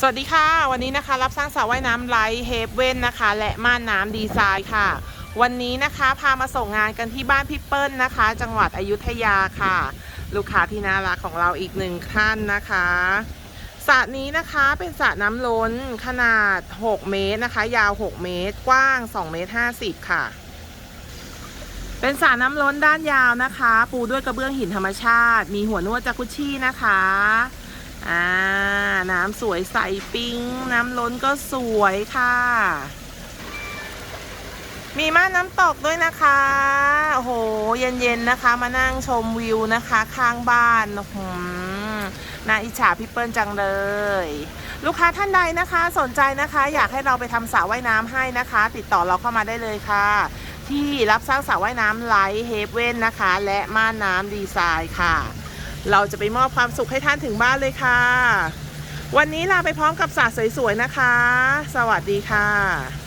สวัสดีค่ะ วันนี้นะคะ รับสร้างสระว่ายน้ำไลท์เฮฟเว่นนะคะ และม่านน้ำดีไซน์ค่ะ วันนี้นะคะพามาส่งงานกันที่บ้านพี่เปิ้ลนะคะ จังหวัดอยุธยาค่ะ ลูกค้าที่น่ารักของเราอีกหนึ่งท่านนะคะสระนี้นะคะเป็นสระน้ำล้นขนาด 6 เมตรนะคะ ยาว 6 เมตร กว้าง 2 เมตร 50 ค่ะ เป็นสระน้ำล้นด้านยาวนะคะ ปูด้วยกระเบื้องหินธรรมชาติ มีหัวนวดจากุชชี่นะคะำสวยใสปิ้ง น้ำล้นก็สวยค่ะ มีม่านน้ำตกด้วยนะคะโอ้โห เย็นๆนะคะ มานั่งชมวิวนะคะ ข้างบ้านหือน่าอิจฉาพี่เปิ้ลจังเลย ลูกค้าท่านใดนะคะ สนใจนะคะ อยากให้เราไปทำสระว่ายน้ำให้นะคะ ติดต่อเราเข้ามาได้เลยค่ะ ที่รับสร้างสระว่ายน้ำไลท์เฮฟเว่นนะคะ และม่านน้ำดีไซน์ค่ะเราจะไปมอบความสุขให้ท่านถึงบ้านเลยค่ะ วันนี้ลาไปพร้อมกับสระสวยๆนะคะ สวัสดีค่ะ